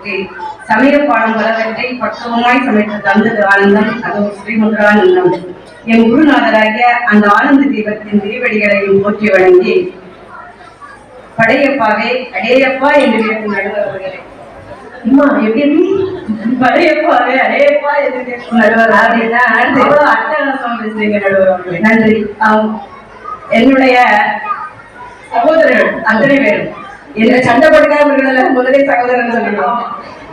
போற்றி சமய பாடம் பலவற்றை பக்குவமாய் சமைத்து தந்தது ஆனந்தம். அதுவும் ஸ்ரீமுத்ரானந்தம் என் குருநாதராகிய அந்த ஆனந்த தீபத்தின் திருவடிகளையும் போற்றி வழங்கி படையப்பாவே அடேயப்பா என்று கேட்கும் நடுவர்களே. அம்மா எப்படி? படையப்பாவே அடேயப்பா என்று கேட்கும் நடுவர் அப்படின்னா அட்டகாசம் பேசுறீங்க நடுவர் நன்றி. என்னுடைய சகோதரர்கள் அத்தனை பேரும். என்ன சண்டை போட்டுக்காதவர்கள் முதலே சகோதரர்கள் சொல்லிடுவோம்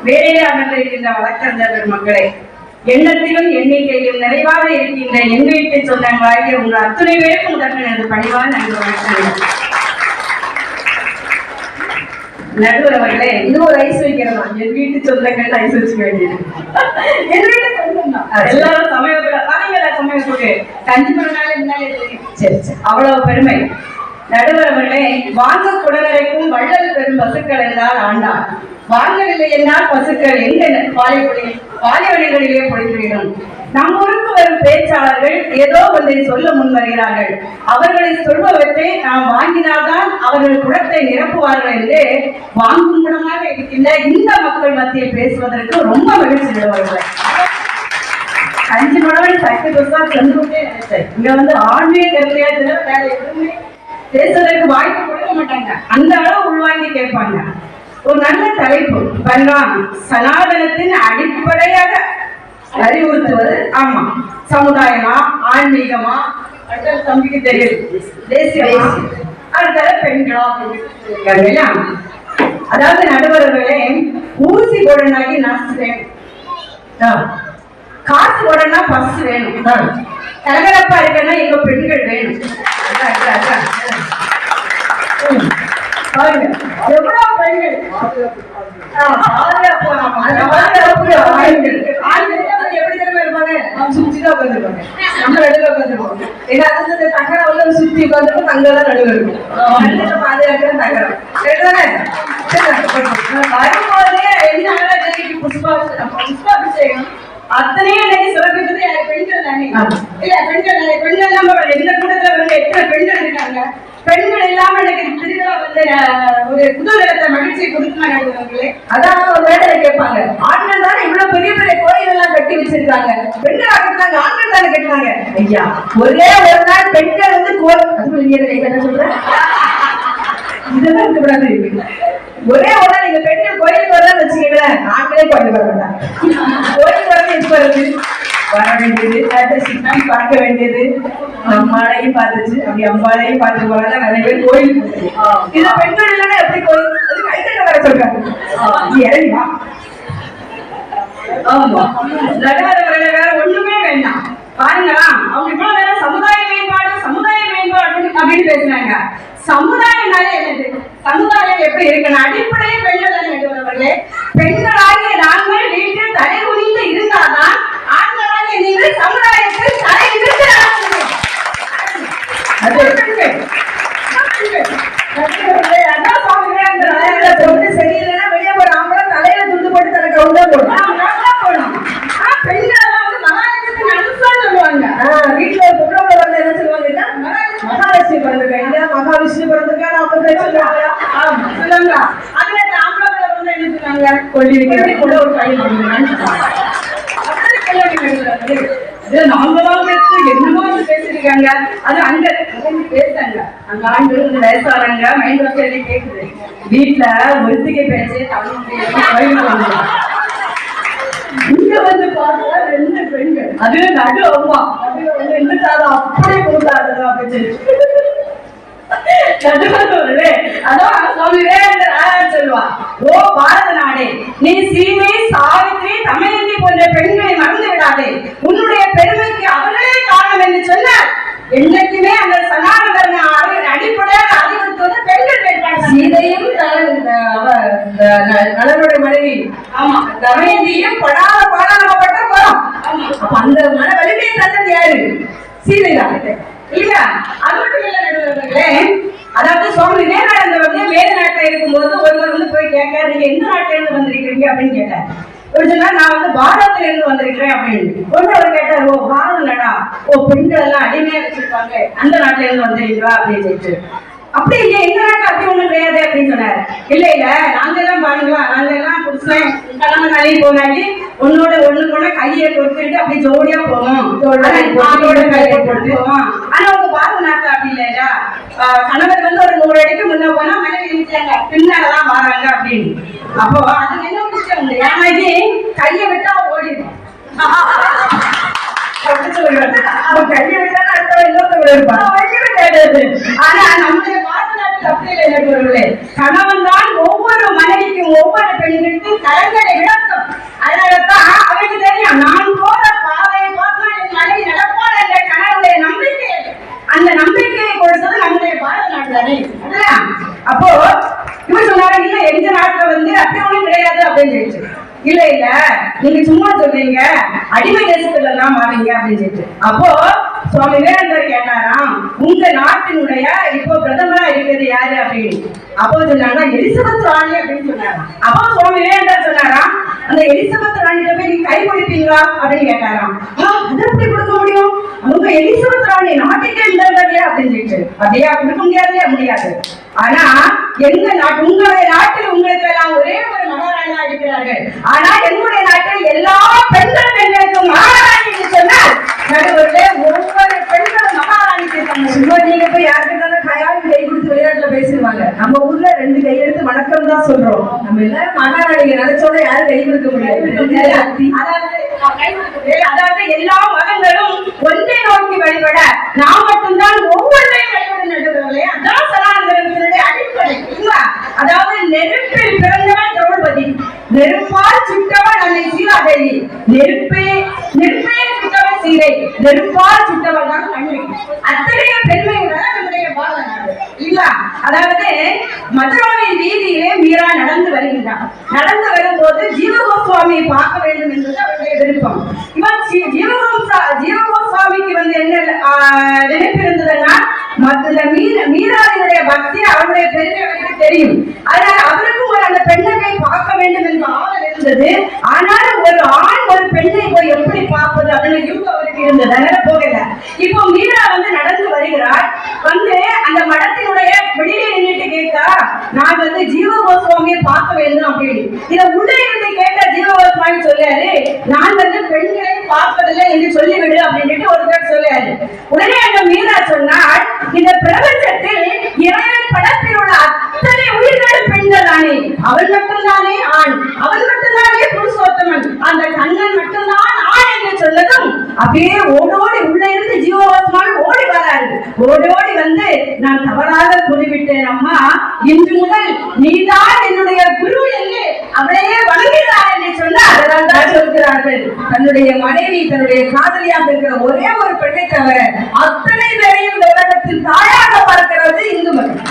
வேலையிலே அமர்ந்திருக்கின்ற வழக்கறிஞர்கள் மக்களை எண்ணத்திலும் எண்ணிக்கையிலும் நிறைவாக இருக்கின்ற என் வீட்டு சொந்தங்களாகிய உங்கள் அத்துணை பேருக்கும் முதற்க எனது பணிவான நன்றி வணக்கம். நடுவர் அவர்களே ஒரு ஐஸ் வைக்கிறதா? என் வீட்டு சொந்தங்கள் ஐஸ் வச்சுக்க வேண்டியது என் வீட்டு சொந்தம் எல்லாரும் சமயத்துல பாருங்களா சமயத்துக்கு கஞ்சி பண்ணாலே முன்னாலே சரி சரி. அவ்வளவு பெருமை. நடுவரவர்களே வாங்க குடநரைக்கும் வள்ளல் பெரும் பசுக்கள் என்றால் ஆண்டார் வாங்கவில்லை என்றால் பசுக்கள் எங்க பாலைவனி பாலைவனங்களிலே பொழிந்துவிடும் நம் ஊருக்கு வரும் பேச்சாளர்கள் ஏதோ ஒன்றை சொல்ல முன்வருகிறார்கள். அவர்களை சொல்பவற்றை நாம் வாங்கினால்தான் அவர்கள் குடத்தை நிரப்புவார்கள் என்று வாங்கும் குணமாக இருக்கின்ற இந்த மக்கள் மத்தியில் பேசுவதற்கு ரொம்ப மகிழ்ச்சி விடுவார்கள் அஞ்சு மணவன் சக்தி பஸ்ஸா சென்றுட்டே நினைச்சேன் இங்க வந்து ஆன்மீக கருத்தையா வேற எதுவுமே பேசுறதுக்கு வாய்ப்பு கொடுக்க மாட்டாங்க. அந்த அளவு உள்வாங்கி கேட்பாங்க. ஒரு நல்ல தலைப்பு. பன்றான் சனாதனத்தின் அடிப்படையாக அறிவுறுத்துவது. ஆமா. சமுதாயமா ஆன்மீகமா? அடுத்த தம்பிக்கு தெரியுது தேசியமா? அடுத்தது பெண்களா? இல்லையா? அதாவது நடுவர்களே ஊசி போடனாகி நர்ஸ் வேணும். காசு போடனா பஸ் வேணும். கலகலப்பா இருக்கன்னா எங்க பெண்கள் வேணும். பாருங்க எவ்வளவு பெண்கள் பாதுகாப்பு, எப்படி தெரியுமா இருப்பாங்க? சுத்திதான் உட்கார்ந்திருப்பாங்க. நம்ம நடுவுல உட்கார்ந்திருப்போம். ஏன்னா, அது இந்த தகரம் உள்ள தான் இருக்கும். பாதுகாக்கிற தகரம். சரிதானே? வரும்போதே என்ன புஷ்பா- புஷ்பாபிஷேகம் அத்தனையும் இன்னைக்கு சிறப்பித்தது யாரு? பெண்கள் தானே? இல்ல பெண்கள் தானே? பெண்கள் இல்லாம வேற எந்த கூட்டத்துல வந்து எத்தனை பெண்கள் இருக்காங்க? பெண்கள் இல்லாம எனக்கு திருவிழா வந்து ஒரு குதூகலத்தை மகிழ்ச்சியை கொடுக்குமா நடுவர்களே அதான் ஒரு வேலையில கேட்பாங்க. ஆண்கள் தானே இவ்வளவு பெரிய பெரிய கோயில் எல்லாம் கட்டி வச்சிருக்காங்க. பெண்கள் கட்டுறாங்க ஆண்கள் தானே கட்டுறாங்க ஐயா ஒரே ஒரு நாள் பெண்கள் வந்து கோயில் அது சொல்றேன் இதெல்லாம் இருக்கக்கூடாது ஒரே நாள் நீங்க பெண்கள் கோயிலுக்கு வரலாம் வச்சுக்கீங்களேன். ஆண்களே கோயிலுக்கு வர மாட்டாங்க கோயிலுக்கு வரது எப்ப வருது வர வேண்டியது சுற்றி பார்க்க வேண்டியது. அம்மாளையும் பார்த்துச்சு. அப்படி அம்பாளையும் பார்த்து போறதா நிறைய பேர் கோயிலுக்கு போகுது. இது பெண்கள் இல்லைன்னா எப்படி கோயில் அது கைத்தட்ட வர சொல்றாங்க? இறங்கி ஆமா. நடுவரவர்களை வேற ஒண்ணுமே வேண்டாம். பாருங்களா அவங்க இவ்வளவு அப்படின்னு பேசினாங்க. சமுதாயம்னாலே என்னது? சமுதாயம் எப்படி இருக்கணும் அடிப்படையே பெண்கள் தானே நடுவரவர்களே பெண்களாகிய நாங்கள் வீட்டில் தலை குனிந்து இருந்தாதான் ஆண்களாகிய நீங்கள் சமுதாயத்தில் தலை நிமிர்ந்து அது சரியில்லைன்னா வெளியே போற ஆம்பளை தலையில துண்டு போட்டு தனக்கு கவுண்டா போடும் போடணும் ஆனா பெண்கள் எல்லாம் வந்து மகாலட்சுமி அனுசம் சொல்லுவாங்க வீட்டுல ஒரு பொம்பளை பிள்ளை வந்து என்ன சொல்லுவாங்கன்னா மகாலட்சுமி பிறந்திருக்காங்க மகாவிஷ்ணு பிறந்திருக்கா நாற்பது சொல்லுவாங்க ஆமா சொல்லுவாங்க அதுல இந்த ஆம்பளை பிள்ளை வந்து என்ன சொல்லுவாங்க கொள்ளிருக்கிறேன் கூட ஒரு பையன் இது பேசு என்னமோ வந்து பேசிருக்காங்க அது அங்க பேசுறாங்க. அங்க ஆண்கள் இந்த மைண்ட் வாஷ் கேக்குது. வீட்டுல ஒருத்திகை பேசி தமிழ் இங்க வந்து பார்த்தா ரெண்டு பெண்கள். அது நடு அம்மா. நடுவுல வந்து அப்படியே கொடுத்தாரு அப்படின்னு. நடுவர்களே, அதான் சுவாமி ஓ பாரத நாடே நீ சீமை சாவித்ரி தமயந்தி போன்ற பெண்களை மறந்து விடாதே. உன்னுடைய பெருமைக்கு அவர்களே காரணம் என்று சொன்னார் என்னைக்குமே அந்த சனாதன தர்ம அடிப்படையாக அறிவுறுத்துவது பெண்கள் சீதையும் நலனுடைய மனைவி. ஆமா. தமயந்தியும் படாத பாடாமப்பட்ட போறோம் அந்த மன வலிமையை தந்தது யாரு? சீதை தான். இல்லையா? அது மட்டும் இல்ல நடுவர்களே அதாவது சுவாமி விவேகானந்தர் வந்து வேறு நாட்டில் இருக்கும்போது ஒருவர் வந்து போய் கேட்க நீங்க எந்த நாட்டில இருந்து வந்திருக்கீங்க அப்படின்னு கேட்டார். ஒரு சொன்னா நான் வந்து பாரதத்துல இருந்து வந்திருக்கிறேன் அப்படின்னு. ஒன்று அவர் கேட்டார் ஓ பாரத நாடா ஓ பெண்கள் எல்லாம் அடிமையா வச்சிருப்பாங்க அந்த நாட்டுல இருந்து வந்திருக்கீங்களா அப்படின்னு சொல்லிட்டு அப்படி இல்லையா எங்க நாட்டுல அப்படி ஒண்ணும் கிடையாது அப்படின்னு சொன்னாரு. இல்ல இல்ல நாங்க எல்லாம் பாருங்களா நாங்க எல்லாம் புதுசன் கலந்து நாளே போனாலே ஒன்னோட ஒண்ணு கூட கையை கொடுத்துட்டு அப்படி ஜோடியா போவோம். ஆளோட கையை கொடுத்து போவோம். ஆனா உங்க பாரத நாட்டுல அப்படி இல்லையா கணவர் வந்து ஒரு நூறு அடிக்கு முன்ன போனா மனைவி நினைச்சாங்க பின்னாலதான் வராங்க அப்படின்னு. அப்போ அது என்ன விஷயம் உண்டு ஏன்னா இது கையை விட்டா ஓடிடும். கையை விட்டாலும் அடுத்தவன் இன்னொருத்தவன் இருப்பான். ஆனா நம்முடைய பாரத நாட்டுல அப்படி இல்லை நடுவர்களே. கணவன் தான் ஒவ்வொரு மனைவிக்கும் ஒவ்வொரு பெண்களுக்கும் கரங்களை விளக்கும். அதனாலதான் அவருக்கு தெரியும் நான் போற பாதையை பார்த்தா என் மனைவி நடப்பாள் என்ற கணவனுடைய நம்பிக்கை அந்த நம்பிக்கையை கொடுத்தது நம்முடைய பாரத நாடு தானே அப்போ இவர் சொன்னாரு இல்ல எந்த நாட்டுல வந்து அப்படி ஒண்ணும் கிடையாது அப்படின்னு சொல்லிட்டு. இல்ல இல்ல நீங்க சும்மா சொல்றீங்க அடிமை தேசத்துல எல்லாம் மாறீங்க அப்படின்னு சொல்லிட்டு. அப்போ சுவாமி விவேகானந்தர் கேட்டாராம் உங்க நாட்டினுடைய இப்போ பிரதமரா இருக்கிறது யாரு அப்படின்னு? அப்போ சொன்னாங்க எலிசபெத் ராணி அப்படின்னு சொன்னாங்க அப்போ சுவாமி விவேகானந்தர் சொன்னாராம் அந்த எலிசபெத் ராணிகிட்ட போய் நீங்க கை கொடுப்பீங்களா? அப்படின்னு கேட்டாராம். அது எப்படி கொடுக்க முடியும்? அவங்க எலிசபெத் ராணி நாட்டுக்கே இருந்தவர்களே அப்படின்னு சொல்லிட்டு. அப்படியா? கொடுக்க முடியாதே முடியாது. ஆனா எங்க நாட்டு உங்களுடைய நாட்டில் உங்களுக்கு எல்லாம் ஒரே ஒரு மகாராணியா இருக்கிறார்கள். ஆனா என்னுடைய நாட்டில் எல்லா பெண்கள் பெண்களுக்கும் மகாராணி சொன்னால் நடுவர்களே ஒவ்வொரு பெண்களும் மகாராணிக்கு இருக்காங்க சும்மா நீங்க போய் யாருக்கிட்ட கையாளி கை கொடுத்து விளையாட்டுல பேசிடுவாங்க நம்ம ஊர்ல ரெண்டு கையெழுத்து வணக்கம் தான் சொல்றோம் நம்ம எல்லாரும் மகாராணிங்க நினைச்சோட யாரும் கை கொடுக்க முடியாது. அதாவது எல்லா மதங்களும் ஒன்றை நோக்கி வழிபட நாம் மட்டும்தான் ஒவ்வொன்றையும் வழிபட நடுவர்களே. அதான் சனாதனத்தினுடைய அடிப்படை இல்லைங்களா? அதாவது நெருப்பில் பிறந்தவன் திரௌபதி நெருப்பால் சுட்டவன் அன்னை சீராதேவி நெருப்பே நெருப்பே சுட்டவன் சீரை நெருப்பால் சுட்டவன் தான் அன்னை அத்தனை பெருமையுடன் நம்முடைய பாரத நாடு இல்லைங்களா? அதாவது மதுராவின் வீதியிலே மீரா நடந்து வருகின்றார். நடந்து வரும்போது ஜீவகோஸ்வாமியை பார்க்க வேண்டும் என்பது அவருடைய விருப்பம். இவன் ஜீ- ஜீவகோஸ்வாமிக்கு வந்து என்ன ஆஹ், நினைப்பு இருந்ததுன்னா மற்ற மீன மீராவினுடைய பக்தி அவருடைய பெருமை தெரியும். அதனால அவருக்கும் ஒரு அந்த பெண்ணை போய் பார்க்க வேண்டும் என்ற ஆவல் இருந்தது. ஆனாலும் ஒரு ஆண் ஒரு பெண்ணை போய் எப்படி பார்ப்பது அப்படின்னு யூகம் அவருக்கு இருந்தது. அதனால போகல. இப்போ மீரா வந்து நடந்து வருகிறார் வந்து அந்த மடத்தினுடைய வெளியே நின்னுட்டு கேட்கா நான் வந்து ஜீவகோஸ்வாமியை பார்க்க வேண்டும் அப்படின்னு. இதை உள்ளே இருந்து கேட்ட ஜீவகோஸ்வாமி சொல்லாரு நான் வந்து பெண்களை பார்ப்பதில்லை என்று சொல்லிவிடு அப்படின்ட்டு ஒரு பேர் சொல்லாரு உடனே அந்த மீனா சொன்னாள் இந்த பிரபஞ்சத்தில் இறைவன் படத்தில் உள்ள அத்தனை உயிர்களும் பெண்கள் தானே அவன் மட்டும்தானே ஆண் அவன் மட்டும்தானே புருஷோத்தமன் அந்த கண்ணன் மட்டும்தான் ஆண் என்று சொன்னதும் அப்படியே ஓடோடி உள்ள இருந்து ஜீவகோஸ்வாமி ஓடி வராரு. ஓடோடி வந்து நான் தவறாக கூறிவிட்டேன் அம்மா. இன்று முதல் நீதான் என்னுடைய குரு என்று அவளையே வணங்குகிறார் என்று சொன்னார். சொல்கிறார்கள் தன்னுடைய மனைவி தன்னுடைய காதலியாக இருக்கிற ஒரே ஒரு பெண்ணை தவிர அத்தனை பேரையும் இந்த உலகத்தில் தாயாக பார்க்கிறது இந்து மதம்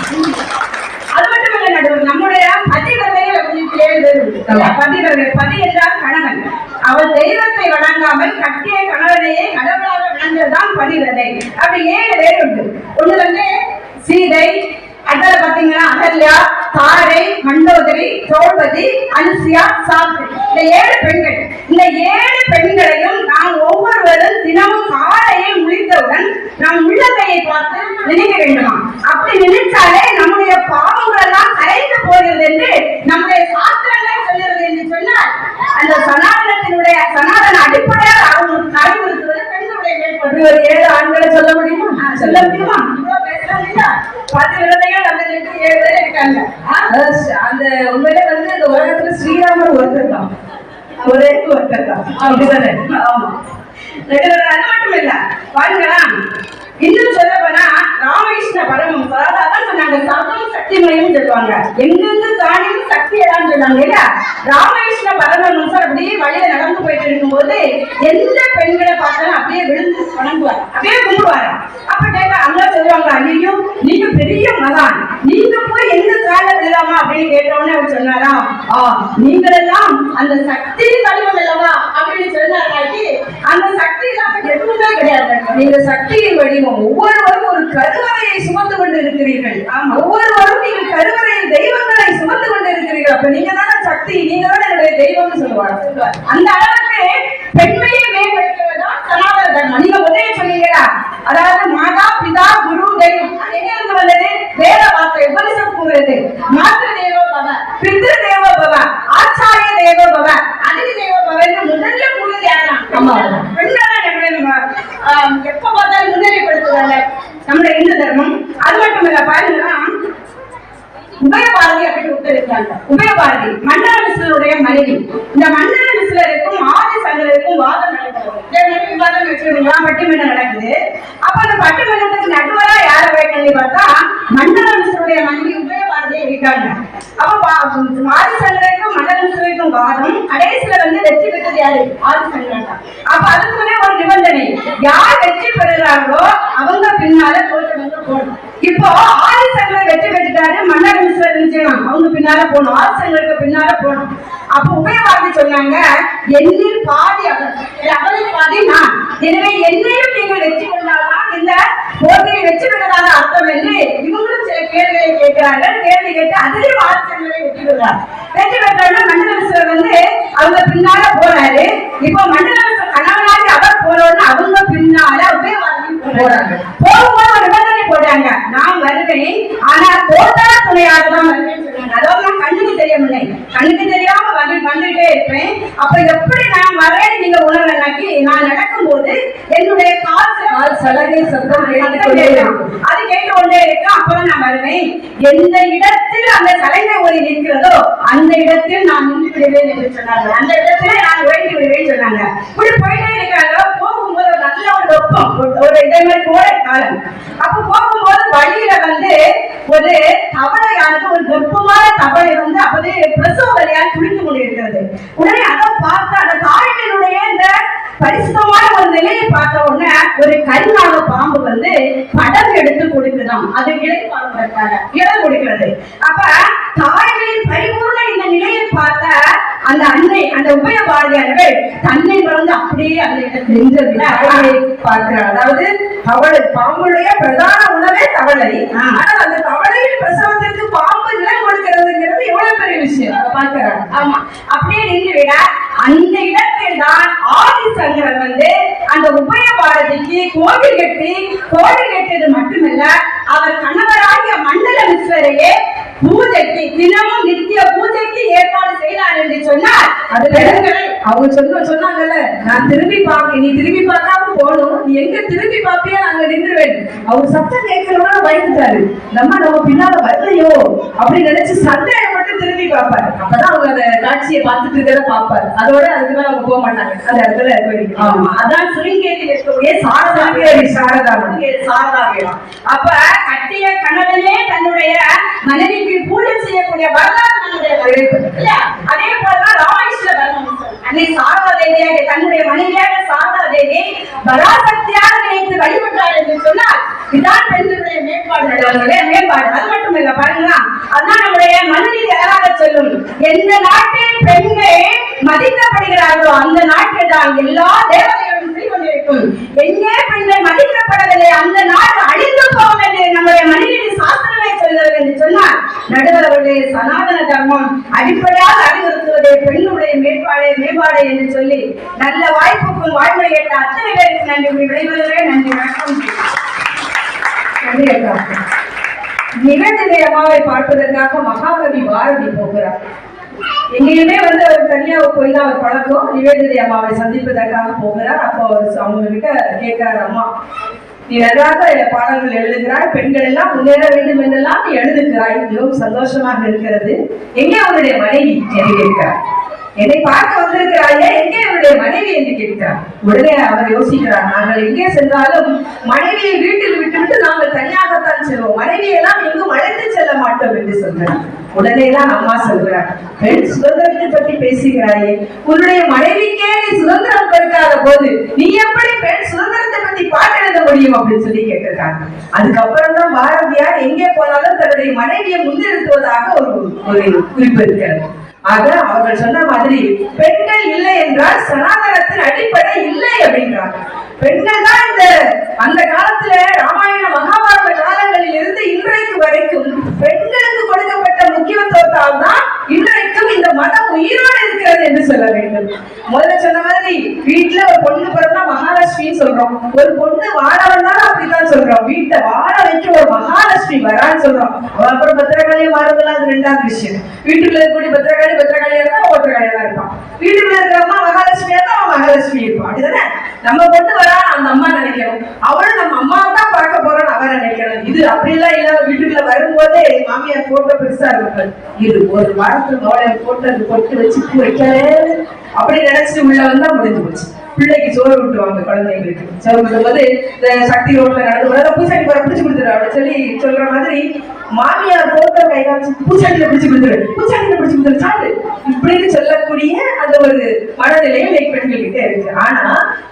அது மட்டும் இல்ல நடுவர் நம்முடைய பதிவரையில் அப்படின்னு ஏழு பேர் உண்டு. பதிவரை பதி என்றால் கணவன். அவர் தெய்வத்தை வணங்காமல் கட்டிய கணவனையே கடவுளாக வணங்குவதுதான் பதிவரை அப்படி ஏழு பேர் உண்டு. ஒண்ணு வந்து சீதை அடுத்தது பாத்தீங்கன்னா அகல்யா தாரை மண்டோதரி திரௌபதி அனுசியா சாப்பிட்டு இந்த ஏழு பெண்கள். இந்த ஏழு பெண்களையும் நாம் ஒவ்வொருவரும் தினமும் காலையில் முழித்தவுடன் நம் உள்ளங்கையை பார்த்து நினைக்க வேண்டுமா? அப்படி நினைச்சாலே நம்முடைய பாவங்கள் எல்லாம் கரைந்து போகிறது என்று நம்முடைய சாஸ்திரங்கள் சொல்கிறது என்று சொன்னால் அந்த சனாதனத்தினுடைய சனாதன அடிப்படையாக அவங்களுக்கு அறிவுறுத்துவது பெண்களுடைய ஒரு ஏழு ஆண்களை சொல்ல முடியுமா? சொல்ல முடியுமா? பத்து விரதைகள் அந்த ஏழு பேர் இருக்காங்க. அந்த உண்மையிலே வந்து இந்த உலகத்துல ஸ்ரீராமர் ஒருத்தர் தான். ஒரே ஒருத்தர் தான். அப்படிதானே ஆமா. நடுவர் அது மட்டும் இல்ல. பாருங்களா இன்னும் சொல்ல போனா ராமகிருஷ்ண பரமம் அதான் சொன்னாங்க சர்வம் சக்திமயம் சொல்லுவாங்க. எங்கெங்கு காணியும் சக்தி இடம் சொன்னாங்க. இல்ல ராமகிருஷ்ண பரமஹம்சர் அப்படியே வழியில நடந்து போயிட்டு இருக்கும்போது எந்த பெண்களை பார்த்தாலும் அப்படியே விழுந்து வணங்குவார் அப்படியே கும்பிடுவாரு அப்ப கேட்டா அங்க சொல்லுவாங்க ஐயோ நீங்க பெரிய மகான். நீங்க போய் எங்க கால விழாமா அப்படின்னு கேட்டோன்னே அவர் சொன்னாரா ஆ நீங்கள் எல்லாம் அந்த சக்தியின் வடிவம் அல்லவா? அப்படின்னு சொன்னாராக்கி அந்த சக்தி இல்லாம எதுவுமே கிடையாது. நீங்க சக்தியின் வடிவம். ஒவ்வொருவரும் ஒரு கருவறையை சுமந்து கொண்டு இருக்கிறீர்கள். ஒவ்வொருவரும் நீங்கள் கருவறையில் தெய்வங்களை சுமந்து கொண்டு இருக்கிறீர்கள் அப்ப நீங்க தானே சக்தி நீங்க தானே என்னுடைய தெய்வம்னு சொல்லுவாங்க. அந்த அளவுக்கு பெண்மையை மேம்படுத்துவதுதான் சனாதன தர்மம். நீங்க முதலே சொன்னீங்களா? அதாவது மாதா பிதா குரு தெய்வம். எங்க இருந்து வந்தது? வேத கூறுறது. மாத்திர தேவோ பவ. பித்ரு தேவோ பவ. ஆச்சாரிய தேவோ பவ. அதிதி தேவோ பவன்னு முதல்ல கூறுது யாரா எப்ப பார்த்தாலும் முன்னிலைப்படுத்துறாங்க நம்முடைய இந்து தர்மம். அது மட்டும் இல்ல பாருங்கன்னா உபயபாரதி அப்படின்னு உத்தரிக்கிறாங்க உபயபாரதி மண்டல மிஸ்லருடைய மனைவி. இந்த மண்டல மிஸ்லருக்கும் ஆதி சங்கருக்கும் வாதம் நடக்கிறது. இதே விவாதம் பட்டிமன்றம் நடக்குது. அப்ப அந்த பட்டிமன்றத்துக்கு நடுவரா யார வைக்கணும்னு பார்த்தா மண்டல மிஸ்லருடைய மனைவி உபயபாரதியை இருக்காங்க அப்ப ஆதி சங்கருக்கும் மண்டல மிஸ்லருக்கும் வாதம் கடைசியில வந்து வெற்றி பெற்றது யாரு? ஆதி சங்கரன் தான். அப்ப அதுக்குமே ஒரு நிபந்தனை. யார் வெற்றி பெறுகிறார்களோ அவங்க பின்னால வந்து போது இப்போ ஆயுதங்களை வெற்றி பெற்றுட்டாரு மன்னர் மிஸ்ரர் அவங்க பின்னால போகணும். ஆதி பின்னால போகணும். அப்ப உபயவாதி சொன்னாங்க என்னில் பாதி அவர் அவரில் பாதி நான். எனவே என்னையும் நீங்கள் வெற்றி கொண்டால்தான் இந்த போட்டியை வெற்றி பெற்றதாக அர்த்தம் என்று இவங்களும் சில கேள்விகளை கேட்கிறார்கள். கேள்வி கேட்டு அதிலே ஆதி வெற்றி பெறுறார். வெற்றி பெற்றாருன்னா மண்டல மிஸ்ரர் வந்து அவங்க பின்னால போறாரு. இப்போ மண்டல மிஸ்ரர் கணவனாகி அவர் போறோம்னு அவங்க பின்னால உபயவாதி போறாங்க. போகும்போது ஒரு நிபந்தனை போடுறாங்க நான் வருவேன். ஆனா தோட்டா துணையாக தான் வருவேன் சொன்னாங்க அதாவது நான் கண்ணுக்கு தெரியவில்லை கண்ணுக்கு தெரியாம வந்து வந்துட்டே இருப்பேன். அப்ப எப்படி நான் வரேன் நீங்க உணர்றனாக்கி நான் நடக்கும்போது என்னுடைய காசு சலகை சத்தம். அது கேட்டு கொண்டே இருக்கு. அப்புறம் நான் வருவேன். எந்த இடத்தில் அந்த சலைமை ஒளி நிற்கிறதோ அந்த இடத்தில் நான் நின்று விடுவேன் என்று சொன்னாங்க அந்த இடத்துல நான் உழைந்து விடுவேன் சொன்னாங்க. இப்படி போயிட்டே இருக்காங்க ஒரு நல்ல ஒரு வெப்பம் ஒரு- இதே மாதிரி கோடை காலம் அப்ப போகும்போது வழியில வந்து ஒரு தவளையானது ஒரு வெப்பமான தவளை வந்து அப்படியே பிரசவ வழியா துடித்து கொண்டிருக்கிறது. உடனே அதை பார்த்து அந்த தாய்மையினுடைய இந்த பரிசுத்தமான ஒரு நிலையை பார்த்த உடனே ஒரு கருநாக பாம்பு வந்து படம் எடுத்து கொடுக்குதாம் அது இலை பார்ப்பதற்காக இலை கொடுக்கிறது. அப்ப தாய்மையின் பரிபூர்ண இந்த நிலையை பார்த்த அந்த அன்னை அந்த உபயபாரதியார்கள் தன்னை மறந்து அப்படியே அந்த இடத்தில் நின்ற நின்றது தாயை பார்க்கிறார் அதாவது தவளை பாம்புடைய பிரதான உணவே தவளை. ஆனால் அந்த தவளையின் பிரசவத்திற்கு பாம்பு நிலம் கொடுக்கிறதுங்கிறது எவ்வளவு பெரிய விஷயம். பார்க்கிறார் ஆமா. அப்படியே நின்று விட அந்த இடத்தில் தான் ஆதிசங்கரன் வந்து அந்த உபயபாரதிக்கு கோவில் கட்டி கோவில் கட்டியது மட்டுமல்ல அவர் கணவராகிய மண்டல மிஸ்வரையே பூஜைக்கு தினமும் நித்திய பூஜைக்கு ஏற்பாடு என்று அது பெண்களை அவங்க சொன்ன சொன்னாங்கல்ல நான் திரும்பி பார்க்க நீ திரும்பி பார்க்காம போகணும். நீ எங்க திரும்பி பார்ப்பியா நாங்க நின்றுவேன். அவர் சத்தம் கேட்கிறவங்க பயந்துட்டாரு. நம்ம நம்ம பின்னால வரலையோ? அப்படின்னு நினைச்சு சண்டையை மட்டும் திரும்பி பார்ப்பாரு. அப்பதான் அவங்க அந்த காட்சியை பார்த்துட்டு இருக்கிறத பார்ப்பாரு. அதோட அதுக்கு மேல அவங்க போக மாட்டாங்க. அந்த இடத்துல ஆமா அதான் சுருங்கேரி இருக்கக்கூடிய சாரதா சாரதாமணி சாரதாமணி இங்கே சாரதா வேணும். அப்ப கட்டிய கணவனே தன்னுடைய மனைவிக்கு பூஜை செய்யக்கூடிய வரலாறு? அதே போலதான் ராமேஸ்வர பரமஹம்சர். அன்னை சாரதா தேவியாக தன்னுடைய மனைவியாக சாரதா தேவி பராசக்தியாக நினைத்து வழிபட்டார் என்று சொன்னால் இதான் பெண்களுடைய மேம்பாடு நம்மளுடைய மேம்பாடு. அது மட்டும் இல்ல பாருங்களா அதான் நம்முடைய மனுநீதி அழகாக சொல்லும். எந்த நாட்டில் பெண்கள் மதிக்கப்படுகிறார்களோ அந்த நாட்டில் தான் எல்லா தேவதைகளும் குடிக்கொண்டிருக்கும் எங்கே பெண்கள் மதிக்கப்படவில்லை அந்த நாடு அழிந்து போகும் என்று நம்முடைய மனிதனி சாஸ்திரமே சொல்கிறது என்று சொன்னால் நடுவர் அவருடைய சனாதன தர்மம் அடிப்படையாக அறிவுறுத்துவதே பெண்களுடைய மேம்பாடு மேம்பாடு என்று சொல்லி நல்ல வாய்ப்புக்கும் வாழ்மொழி கேட்ட அத்தனை பேருக்கு நன்றி கூறி விடைபெறுகிறேன். நன்றி வணக்கம். நன்றி அக்கா. நிகழ்நிலை பார்ப்பதற்காக மகாகவி பாரதி போகிறார். எங்கேயுமே வந்து அவர் தனியாக போய் தான் அவர் பழக்கம். நிவேதிதை அம்மாவை சந்திப்பதற்காக போகிறார். அப்போ அவர் அவங்க கிட்ட கேட்கிறார் அம்மா நீ நன்றாக பாடல்கள் எழுதுகிறாய். பெண்கள் எல்லாம் முன்னேற வேண்டும் என்றெல்லாம் நீ எழுதுகிறாய். மிகவும் சந்தோஷமாக இருக்கிறது. எங்கே அவருடைய மனைவி? என்று கேட்கிறார். என்னை பார்க்க வந்திருக்கிறாயே எங்கே அவருடைய மனைவி? என்று கேட்கிறார். உடனே அவர் யோசிக்கிறார் நாங்கள் எங்கே சென்றாலும் மனைவியை வீட்டில் விட்டுவிட்டு நாங்கள் தனியாகத்தான் செல்வோம். மனைவியெல்லாம் எங்கும் அழைத்து செல்ல மாட்டோம் என்று சொல்கிறார். உடனே தான் அம்மா சொல்கிறார். பெண் சுதந்திரத்தை பற்றி பேசுகிறாயே உன்னுடைய மனைவிக்கே நீ சுதந்திரம் கொடுக்காத போது நீ எப்படி பெண் சுதந்திரத்தை பத்தி பாட்டு எழுத முடியும்? அப்படின்னு சொல்லி கேட்டிருக்காங்க. அதுக்கப்புறம் தான் பாரதியார் எங்கே போனாலும் தன்னுடைய மனைவியை முன்னிறுத்துவதாக ஒரு ஒரு குறிப்பு இருக்கிறது. ஆக அவர்கள் சொன்ன மாதிரி பெண்கள் இல்லை என்றால் சனாதனத்தின் அடிப்படை இல்லை அப்படின்றாங்க பெண்கள் தான் இந்த அந்த காலத்துல ராமாயண மகாபாரத காலங்களில் இருந்து இன்றைக்கு வரைக்கும் பெண்களுக்கு Satanás? இந்த மதம் உயிரோடு இருக்கிறது என்று சொல்ல வேண்டும். முதல்ல சொன்ன மாதிரி வீட்டுல ஒரு பொண்ணு பிறந்தா மகாலட்சுமின்னு சொல்றோம். ஒரு பொண்ணு வாழ வந்தாலும் அப்படித்தான் சொல்றோம். வீட்டை வாழ வைக்க ஒரு மகாலட்சுமி வரான்னு சொல்றோம். அப்புறம் பத்திரகாளியா மாறுதல அது ரெண்டாவது விஷயம். வீட்டுக்குள்ள இருக்கக்கூடிய பத்திரகாளி பத்திரகாளியா இருந்தா அவன் தான் இருப்பான். வீட்டுக்குள்ள இருக்கிற அம்மா மகாலட்சுமியா தான் அவன் மகாலட்சுமி இருப்பான். அப்படிதானே நம்ம பொண்ணு வரா அந்த அம்மா நினைக்கணும். அவளும் நம்ம அம்மா தான் பார்க்க போறோம்னு அவன் நினைக்கணும். இது அப்படிலாம் இல்லாம வீட்டுக்குள்ள வரும்போதே மாமியார் போட்டோ பெருசா இருக்கும். இது ஒரு வாரத்துக்கு மோளை போட்டு அந்த பொட்டு வச்சு பூ வைக்கலே அப்படி நினைச்சு உள்ள வந்தா முடிஞ்சு போச்சு. பிள்ளைக்கு சோறு விட்டுவாங்க குழந்தைங்களுக்கு. சோறு விட்டும்போது இந்த சக்தி ரோட்ல நடந்து போறத பூசாடி போற பிடிச்சு கொடுத்துரு அப்படின்னு சொல்லி சொல்ற மாதிரி மாமியார் போட்டோ கை காமிச்சு பூசாடியில பிடிச்சு கொடுத்துரு பூசாடியில பிடிச்சு கொடுத்துரு சாடு இப்படின்னு சொல்லக்கூடிய அந்த ஒரு மனநிலையும் இன்னைக்கு பெண்கள்கிட்ட இருக்கு. ஆனா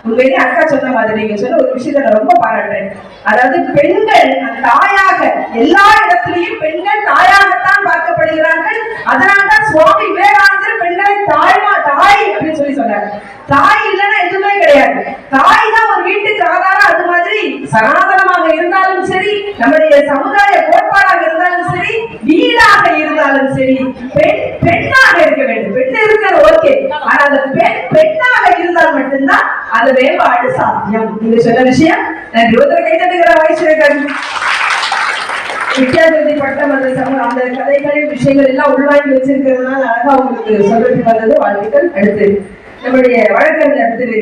உண்மையிலே அக்கா சொன்ன மாதிரி நீங்க சொன்ன ஒரு விஷயத்த நான் ரொம்ப பாராட்டுறேன். அதாவது பெண்கள் தாயாக எல்லா இடத்துலயும் பெண்கள் தாயாகத்தான் பார்க்கப்படுகிறார்கள். அதனால்தான் சுவாமி விவேகானந்தர் பெண்களை தாய்மா தாய் அப்படின்னு சொல்லி சொன்னார். தாய் இல்லைன்னா கிடையாது. தாய் தான் ஒரு வீட்டுக்கு ஆதாரம் அது மாதிரி சனாதனமாக இருந்தாலும் சரி நம்முடைய சமுதாய கோட்பாடாக இருந்தாலும் சரி வீடாக இருந்தாலும் சரி பெண் பெண்ணாக இருக்க வேண்டும். பெண் இருக்கிறது ஓகே. ஆனா அந்த பெண் பெண்ணாக இருந்தால் மட்டும்தான் அது மேம்பாடு சாத்தியம். நீங்க சொன்ன விஷயம் நான் ஒருத்தர் கை தட்டுகிற வயசு இருக்காது வித்யாசக்தி பட்டம் அந்த சமூக அந்த கதைகள் விஷயங்கள் எல்லாம் உள்வாங்கி வச்சிருக்கிறதுனால அழகா உங்களுக்கு சொல்றதுக்கு வந்தது வாழ்த்துக்கள். அடுத்து நம்முடைய வழக்கறிஞர் திரு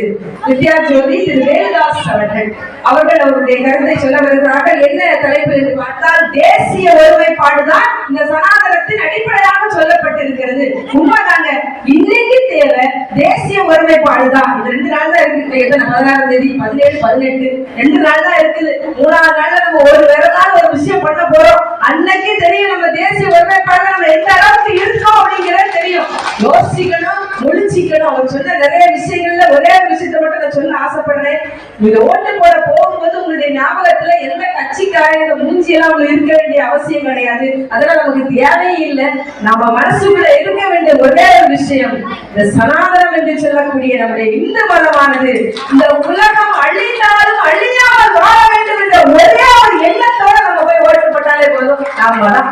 வித்யா ஜோதி திரு வேலுதாஸ் அவர்கள். அவர்கள் அவருடைய கருத்தை சொல்ல வருகிறார்கள். என்ன தலைப்பு என்று பார்த்தால் தேசிய ஒருமைப்பாடுதான் இந்த சனாதனத்தின் அடிப்படையாக சொல்லப்பட்டிருக்கிறது. உண்மைதாங்க. இன்னைக்கு தேவை தேசிய ஒருமைப்பாடுதான். இது ரெண்டு நாள் தான் இருக்கு. எத்தனை பதினாறாம் தேதி? பதினேழு பதினெட்டு. ரெண்டு நாள் தான் இருக்குது. மூணாவது நாள்ல நம்ம ஒரு வேற ஒரு விஷயம் பண்ண போறோம். அன்னைக்கு தெரியும் நம்ம தேசிய ஒருமைப்பாடு நம்ம எந்த அளவுக்கு இருக்கோம் அப்படிங்கிறது தெரியும். யோசிக்கணும் முழிச்சிக்கணும். அவர் சொன்ன நிறைய விஷயங்கள்ல ஒரே ஒரு விஷயத்தை மட்டும் நான் சொல்ல ஆசைப்படுறேன். நீங்க ஓட்டு போட போகும்போது உங்களுடைய ஞாபகத்துல எந்த கட்சிக்காரங்க மூஞ்சி எல்லாம் உங்களுக்கு இருக்க வேண்டிய அவசியம் கிடையாது. அதெல்லாம் நமக்கு தேவையே இல்லை. நம்ம மனசுக்குள்ள இருக்க வேண்டிய ஒரே ஒரு விஷயம் இந்த சனாதனம் என்று சொல்லக்கூடிய நம்முடைய இந்து மதமானது. இந்த உலகம் அழிந்தாலும் அழியாமல் வாழ வேண்டும் என்ற ஒரே ஒரு எண்ணத்தோட நம்ம போய் ஓட்டு போட்டாலே போதும். நாம தான்.